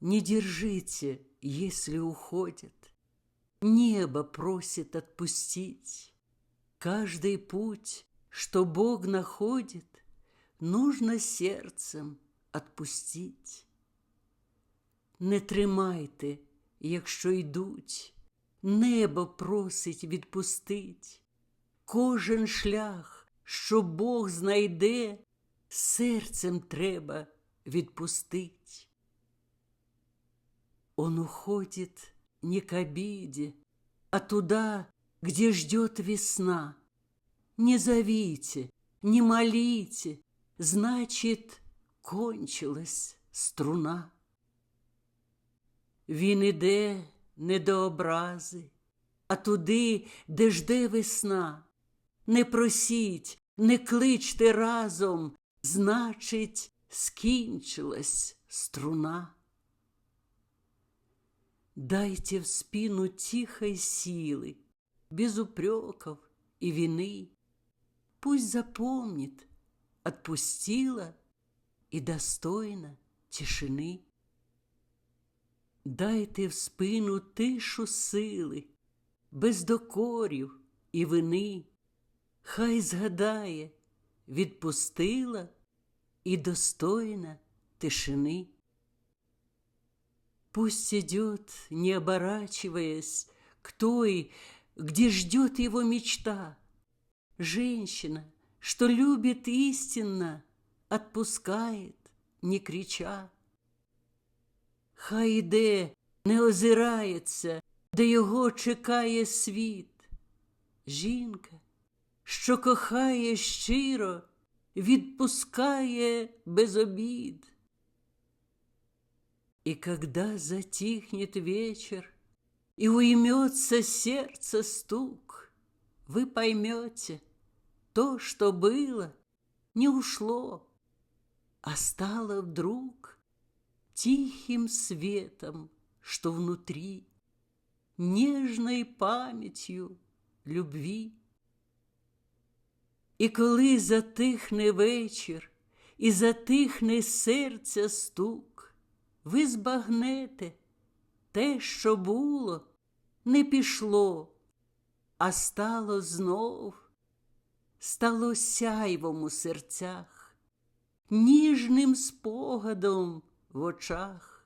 Не держите, если уходят. Небо просит отпустить. Каждый путь, что Бог находит, нужно серцем отпустить. Не тримайте, якщо йдуть, небо просить відпустить. Кожен шлях, що Бог знайде, серцем треба відпустить. Он уходит не к обиде, а туда, где ждет весна. Не зовите, не молите, значит, кончилась струна. Він іде не до образи, а туди, де жде весна. Не просіть, не кличте разом, значить, скінчилась струна. Дайте в спину тихой силы, без упреков и вины. Пусть запомнит, отпустила и достойна тишины. Дайте в спину тишу сили, без докорів і вини. Хай згадає, відпустила і достойна тишини. Пусть идет, не оборачиваясь, к той, где ждет его мечта. Женщина, что любит истинно, отпускает, не крича. Хай іде, не озирається, де його чекає світ. Жінка, що кохає щиро, відпускає без обід. И когда затихнет вечер и уймется сердце стук, вы поймете, то, что было, не ушло, а стало вдруг тихим светом, что внутри, нежной пам'ятью любви. І коли затихне вечір, і затихне серця стук, ви збагнете те, що було, не пішло, а стало знов, стало сяйвом у серцях, ніжним спогадом в очах.